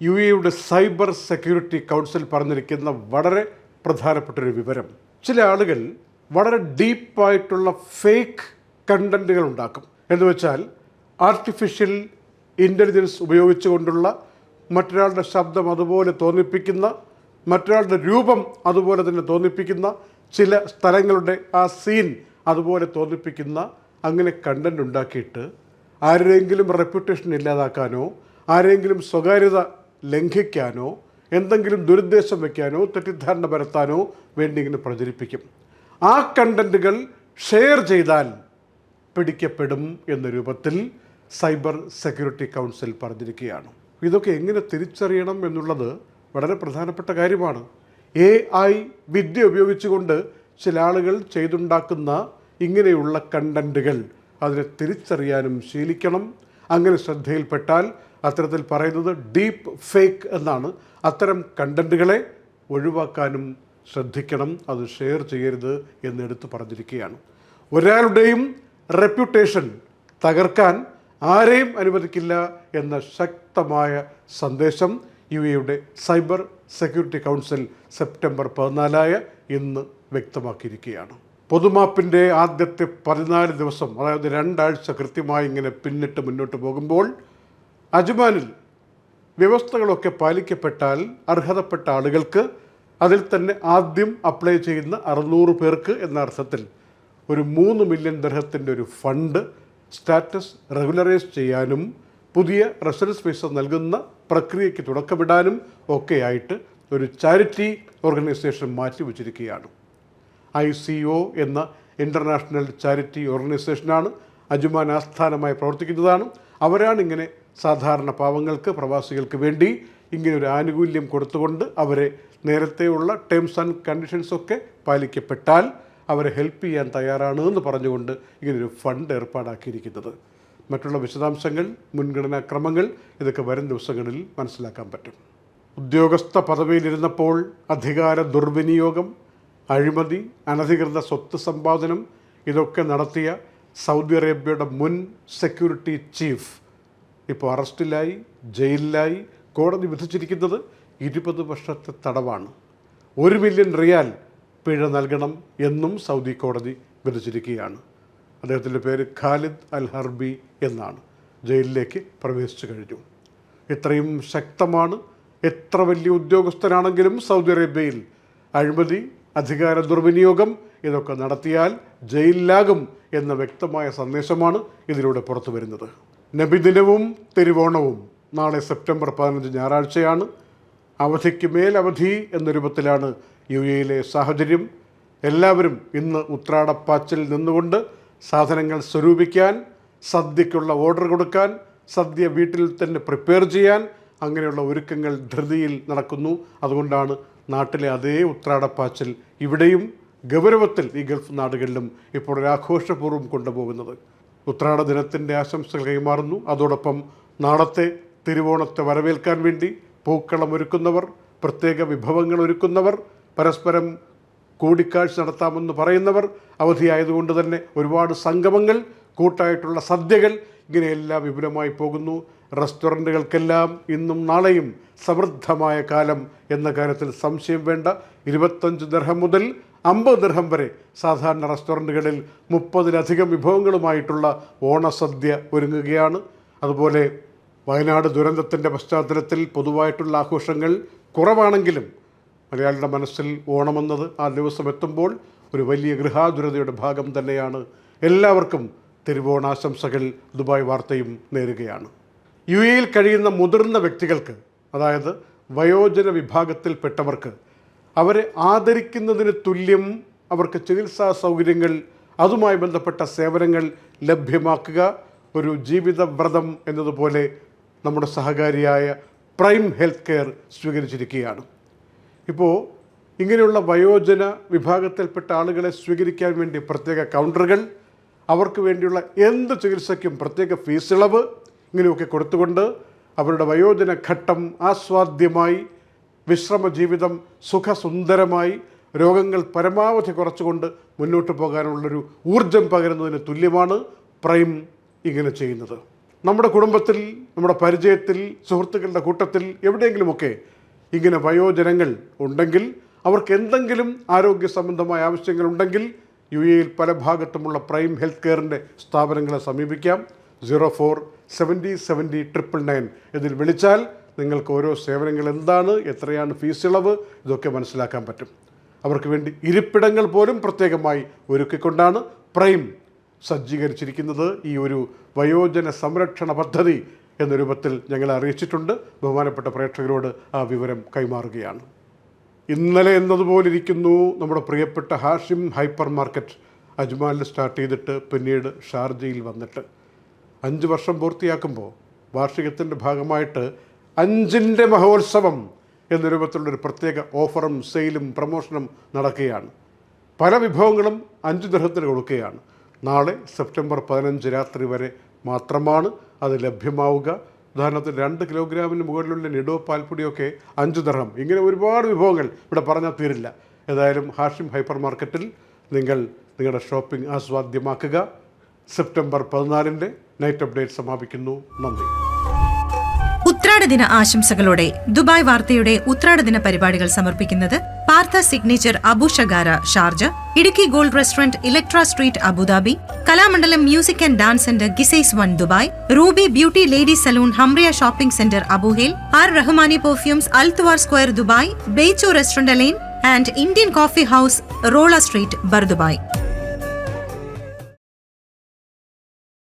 U എയുടെ cyber security council പറഞ്ഞിരിക്കുന്ന വളരെ പ്രധാനപ്പെട്ടൊരു വിവരം. ചില ആളുകൾ വളരെ ഡീപ്പായിട്ടുള്ള ഫേക്ക് കണ്ടന്റുകൾ ഉണ്ടാക്കും. എന്ന് വെച്ചാൽ ആർട്ടിഫിഷ്യൽ ഇന്റലിജൻസ് ഉപയോഗിച്ചുകൊണ്ടുള്ള മറ്റൊരാളുടെ ശബ്ദം അതുപോലെ തോന്നിപ്പിക്കുന്ന മറ്റൊരാളുടെ രൂപം അതുപോലെ തന്നെ തോന്നിപ്പിക്കുന്ന ചില സ്ഥലങ്ങളുടെ ആ സീൻ അതുപോലെ തോന്നിപ്പിക്കുന്ന അങ്ങനെ കണ്ടന്റ് ഉണ്ടാക്കിയിട്ട് ആരുടെയെങ്കിലും റെപ്യൂട്ടേഷൻ ഇല്ലാതാക്കാനോ ആരെങ്കിലും സ്വകാര്യത ലംഘിക്കാനോ എന്തെങ്കിലും ദുരുദ്ദേശം വയ്ക്കാനോ തെറ്റിദ്ധാരണ പരത്താനോ വേണ്ടി ഇങ്ങനെ പ്രചരിപ്പിക്കും. ആ കണ്ടന്റുകൾ ഷെയർ ചെയ്താൽ പിടിക്കപ്പെടും എന്ന രൂപത്തിൽ സൈബർ സെക്യൂരിറ്റി കൗൺസിൽ പറഞ്ഞിരിക്കുകയാണ്. ഇതൊക്കെ എങ്ങനെ തിരിച്ചറിയണം എന്നുള്ളത് വളരെ പ്രധാനപ്പെട്ട കാര്യമാണ്. എ ഐ വിദ്യ ഉപയോഗിച്ചുകൊണ്ട് ചില ആളുകൾ ചെയ്തുണ്ടാക്കുന്ന ഇങ്ങനെയുള്ള കണ്ടന്റുകൾ അതിനെ തിരിച്ചറിയാനും ശീലിക്കണം. അങ്ങനെ ശ്രദ്ധയിൽപ്പെട്ടാൽ അത്തരത്തിൽ പറയുന്നത് ഡീപ്പ് ഫേക്ക് എന്നാണ്. അത്തരം കണ്ടന്റുകളെ ഒഴിവാക്കാനും ശ്രദ്ധിക്കണം. അത് ഷെയർ ചെയ്യരുത് എന്ന് എടുത്തു പറഞ്ഞിരിക്കുകയാണ്. ഒരാളുടെയും റെപ്യൂട്ടേഷൻ തകർക്കാൻ ആരെയും അനുവദിക്കില്ല എന്ന ശക്തമായ സന്ദേശം യു എയുടെ സൈബർ സെക്യൂരിറ്റി കൗൺസിൽ സെപ്റ്റംബർ പതിനാലായ ഇന്ന് വ്യക്തമാക്കിയിരിക്കുകയാണ്. പൊതുമാപ്പിന്റെ ആദ്യത്തെ പതിനാല് ദിവസം അതായത് രണ്ടാഴ്ച കൃത്യമായി ഇങ്ങനെ പിന്നിട്ട് മുന്നോട്ട് പോകുമ്പോൾ അജ്മാനിൽ വ്യവസ്ഥകളൊക്കെ പാലിക്കപ്പെട്ടാൽ അർഹതപ്പെട്ട ആളുകൾക്ക് അതിൽ തന്നെ ആദ്യം അപ്ലൈ ചെയ്യുന്ന അറുന്നൂറ് പേർക്ക് എന്ന അർത്ഥത്തിൽ ഒരു മൂന്ന് മില്യൺ ദർഹത്തിന്റെ ഒരു ഫണ്ട് സ്റ്റാറ്റസ് റെഗുലറൈസ് ചെയ്യാനും പുതിയ റെസിഡൻസ് വിസ നൽകുന്ന പ്രക്രിയയ്ക്ക് തുടക്കമിടാനും ഒക്കെയായിട്ട് ഒരു ചാരിറ്റി ഓർഗനൈസേഷൻ മാറ്റിവെച്ചിരിക്കുകയാണ്. ഐ സി ഒ എന്ന ഇന്റർനാഷണൽ ചാരിറ്റി ഓർഗനൈസേഷനാണ് അജുമാൻ ആസ്ഥാനമായി പ്രവർത്തിക്കുന്നതാണ്. അവരാണ് ഇങ്ങനെ സാധാരണ പാവങ്ങൾക്ക് പ്രവാസികൾക്ക് വേണ്ടി ഇങ്ങനെ ഒരു ആനുകൂല്യം കൊടുത്തുകൊണ്ട് അവരെ നേരത്തെയുള്ള ടേംസ് ആൻഡ് കണ്ടീഷൻസ് ഒക്കെ പാലിക്കപ്പെട്ടാൽ അവരെ ഹെൽപ്പ് ചെയ്യാൻ തയ്യാറാണ് എന്ന് പറഞ്ഞുകൊണ്ട് ഇങ്ങനൊരു ഫണ്ട് ഏർപ്പാടാക്കിയിരിക്കുന്നത്. മറ്റുള്ള വിശദാംശങ്ങൾ മുൻഗണനാ ക്രമങ്ങൾ ഇതൊക്കെ വരും ദിവസങ്ങളിൽ മനസ്സിലാക്കാൻ പറ്റും. ഉദ്യോഗസ്ഥ പദവിയിലിരുന്നപ്പോൾ അധികാര ദുർവിനിയോഗം അഴിമതി അനധികൃത സ്വത്ത് സമ്പാദനം ഇതൊക്കെ നടത്തിയ സൗദി അറേബ്യയുടെ മുൻ സെക്യൂരിറ്റി ചീഫ് ഇപ്പോൾ അറസ്റ്റിലായി ജയിലിലായി. കോടതി വിധിച്ചിരിക്കുന്നത് ഇരുപത് വർഷത്തെ തടവാണ്. ഒരു മില്യൺ റിയാൽ പിഴ നൽകണം എന്നും സൗദി കോടതി വിധിച്ചിരിക്കുകയാണ്. അദ്ദേഹത്തിന്റെ പേര് ഖാലിദ് അൽ ഹർബി എന്നാണ്. ജയിലിലേക്ക് പ്രവേശിച്ചു കഴിഞ്ഞു. ഇത്രയും ശക്തമാണ്. എത്ര വലിയ ഉദ്യോഗസ്ഥനാണെങ്കിലും സൗദി അറേബ്യയിൽ അഴിമതി അധികാര ദുർവിനിയോഗം ഇതൊക്കെ നടത്തിയാൽ ജയിലിലാകും എന്ന വ്യക്തമായ സന്ദേശമാണ് ഇതിലൂടെ പുറത്തു വരുന്നത്. നബിദിനവും തിരുവോണവും നാളെ സെപ്റ്റംബർ പതിനഞ്ച് ഞായറാഴ്ചയാണ്. അവധിക്ക് മേൽ അവധി എന്ന രൂപത്തിലാണ് യു എയിലെ സാഹചര്യം. എല്ലാവരും ഇന്ന് ഉത്രാടപ്പാച്ചിൽ നിന്നുകൊണ്ട് സാധനങ്ങൾ സ്വരൂപിക്കാൻ സദ്യക്കുള്ള ഓർഡർ കൊടുക്കാൻ സദ്യ വീട്ടിൽ തന്നെ പ്രിപ്പയർ ചെയ്യാൻ അങ്ങനെയുള്ള ഒരുക്കങ്ങൾ ധൃതിയിൽ നടക്കുന്നു. അതുകൊണ്ടാണ് നാട്ടിലെ അതേ ഉത്രാടപ്പാച്ചിൽ ഇവിടെയും ഗൗരവത്തിൽ ഈ ഗൾഫ് നാടുകളിലും ഇപ്പോൾ ഒരു ആഘോഷപൂർവം കൊണ്ടുപോകുന്നത്. ഉത്രാട ദിനത്തിന്റെ ആശംസകൾ കൈമാറുന്നു. അതോടൊപ്പം നാളത്തെ തിരുവോണത്തെ വരവേൽക്കാൻ വേണ്ടി പൂക്കളം ഒരുക്കുന്നവർ പ്രത്യേക വിഭവങ്ങൾ ഒരുക്കുന്നവർ പരസ്പരം കൂടിക്കാഴ്ച നടത്താമെന്ന് പറയുന്നവർ. അവധിയായതുകൊണ്ട് തന്നെ ഒരുപാട് സംഗമങ്ങൾ കൂട്ടായിട്ടുള്ള സദ്യകൾ ഇങ്ങനെയെല്ലാം വിപുലമായി പോകുന്നു. റെസ്റ്റോറന്റുകൾക്കെല്ലാം ഇന്നും നാളെയും സമൃദ്ധമായ കാലം എന്ന കാര്യത്തിൽ സംശയം വേണ്ട. ഇരുപത്തഞ്ച് ദർഹം മുതൽ അമ്പത് ദർഹം വരെ സാധാരണ റെസ്റ്റോറന്റുകളിൽ മുപ്പതിലധികം വിഭവങ്ങളുമായിട്ടുള്ള ഓണസദ്യ ഒരുങ്ങുകയാണ്. അതുപോലെ വയനാട് ദുരന്തത്തിന്റെ പശ്ചാത്തലത്തിൽ പൊതുവായിട്ടുള്ള ആഘോഷങ്ങൾ കുറവാണെങ്കിലും മലയാളിയുടെ മനസ്സിൽ ഓണമെന്നത് ആ ദിവസം എത്തുമ്പോൾ ഒരു വലിയ ഗൃഹാതുരതയുടെ ഭാഗം തന്നെയാണ്. എല്ലാവർക്കും തിരുവോണാശംസകൾ ദുബായ് വാർത്തയും നേരുകയാണ്. യു എയിൽ കഴിയുന്ന മുതിർന്ന വ്യക്തികൾക്ക് അതായത് വയോജന വിഭാഗത്തിൽപ്പെട്ടവർക്ക് അവരെ ആദരിക്കുന്നതിന് തുല്യം അവർക്ക് ചികിത്സാ സൗകര്യങ്ങൾ അതുമായി ബന്ധപ്പെട്ട സേവനങ്ങൾ ലഭ്യമാക്കുക ഒരു ജീവിതവ്രതം എന്നതുപോലെ നമ്മുടെ സഹകാരിയായ പ്രൈം ഹെൽത്ത് കെയർ സ്വീകരിച്ചിരിക്കുകയാണ്. ഇപ്പോൾ ഇങ്ങനെയുള്ള വയോജന വിഭാഗത്തിൽപ്പെട്ട ആളുകളെ സ്വീകരിക്കാൻ വേണ്ടി പ്രത്യേക കൗണ്ടറുകൾ അവർക്ക് വേണ്ടിയുള്ള എന്ത് ചികിത്സയ്ക്കും പ്രത്യേക ഫീസ് ഇളവ് ഇങ്ങനെയൊക്കെ കൊടുത്തുകൊണ്ട് അവരുടെ വയോജന ഘട്ടം ആസ്വാദ്യമായി വിശ്രമ ജീവിതം സുഖസുന്ദരമായി രോഗങ്ങൾ പരമാവധി കുറച്ചുകൊണ്ട് മുന്നോട്ട് പോകാനുള്ളൊരു ഊർജം പകരുന്നതിന് തുല്യമാണ് പ്രൈം ഇങ്ങനെ ചെയ്യുന്നത്. നമ്മുടെ കുടുംബത്തിൽ നമ്മുടെ പരിചയത്തിൽ സുഹൃത്തുക്കളുടെ കൂട്ടത്തിൽ എവിടെയെങ്കിലുമൊക്കെ ഇങ്ങനെ വയോജനങ്ങൾ ഉണ്ടെങ്കിൽ അവർക്ക് എന്തെങ്കിലും ആരോഗ്യ സംബന്ധമായ ആവശ്യങ്ങൾ ഉണ്ടെങ്കിൽ യു എയിൽ പല ഭാഗത്തുമുള്ള പ്രൈം ഹെൽത്ത് കെയറിന്റെ സ്ഥാപനങ്ങളെ സമീപിക്കാം. Zero four seventy seventy triple nine. ഇതിൽ വിളിച്ചാൽ നിങ്ങൾക്ക് ഓരോ സേവനങ്ങൾ എന്താണ് എത്രയാണ് ഫീസ് ഇളവ് ഇതൊക്കെ മനസ്സിലാക്കാൻ പറ്റും. അവർക്ക് വേണ്ടി ഇരിപ്പിടങ്ങൾ പോലും പ്രത്യേകമായി ഒരുക്കിക്കൊണ്ടാണ് പ്രൈം സജ്ജീകരിച്ചിരിക്കുന്നത്. ഈ ഒരു വയോജന സംരക്ഷണ പദ്ധതി എന്ന രൂപത്തിൽ ഞങ്ങളെ അറിയിച്ചിട്ടുണ്ട്. ബഹുമാനപ്പെട്ട പ്രേക്ഷകരോട് ആ വിവരം കൈമാറുകയാണ്. ഇന്നലെ എന്നതുപോലെ ഇരിക്കുന്നു നമ്മുടെ പ്രിയപ്പെട്ട ഹാഷിം ഹൈപ്പർ മാർക്കറ്റ് അജ്മാലിൽ സ്റ്റാർട്ട് ചെയ്തിട്ട് പിന്നീട് ഷാർജയിൽ വന്നിട്ട്. അഞ്ച് വർഷം പൂർത്തിയാക്കുമ്പോൾ വാർഷികത്തിന്റെ ഭാഗമായിട്ട് അഞ്ചിന്റെ മഹോത്സവം എന്ന രൂപത്തിലുള്ളൊരു പ്രത്യേക ഓഫറും സെയിലും പ്രമോഷനും നടക്കുകയാണ്. പല വിഭവങ്ങളും അഞ്ച് ദൃഹത്തിന് കൊടുക്കുകയാണ്. നാളെ സെപ്റ്റംബർ പതിനഞ്ച് രാത്രി വരെ മാത്രമാണ് അത് ലഭ്യമാവുക. ഉദാഹരണത്തിന് രണ്ട് കിലോഗ്രാമിന് മുകളിലുള്ള നിഡോ പാൽപ്പൊടിയൊക്കെ അഞ്ച് ദർഹം. ഇങ്ങനെ ഒരുപാട് വിഭവങ്ങൾ ഇവിടെ പറഞ്ഞാൽ തീരില്ല. ഏതായാലും ഹാഷിം ഹൈപ്പർ മാർക്കറ്റിൽ നിങ്ങൾ നിങ്ങളുടെ ഷോപ്പിംഗ് ആസ്വാദ്യമാക്കുക. സെപ്റ്റംബർ പതിനാലിന്റെ നൈറ്റ് അപ്ഡേറ്റ് സമാപിക്കുന്നു. നന്ദി. ഉത്രാട ദിന ആശംസകളോടെ ദുബായ് വാർത്തയുടെ ഉത്രാട ദിന പരിപാടികൾ സമർപ്പിക്കുന്നത് Partha signature Abu Shagara Sharjah Idukki gold restaurant Electra street Abu Dhabi Kalamandalam music and dance centre Qusais one Dubai Ruby beauty lady salon Hamriya shopping centre Abu Hail R Rahmani perfumes Al Twar square Dubai ബേച്ചോ restaurant Al Ain and Indian coffee house Rolla street Bur Dubai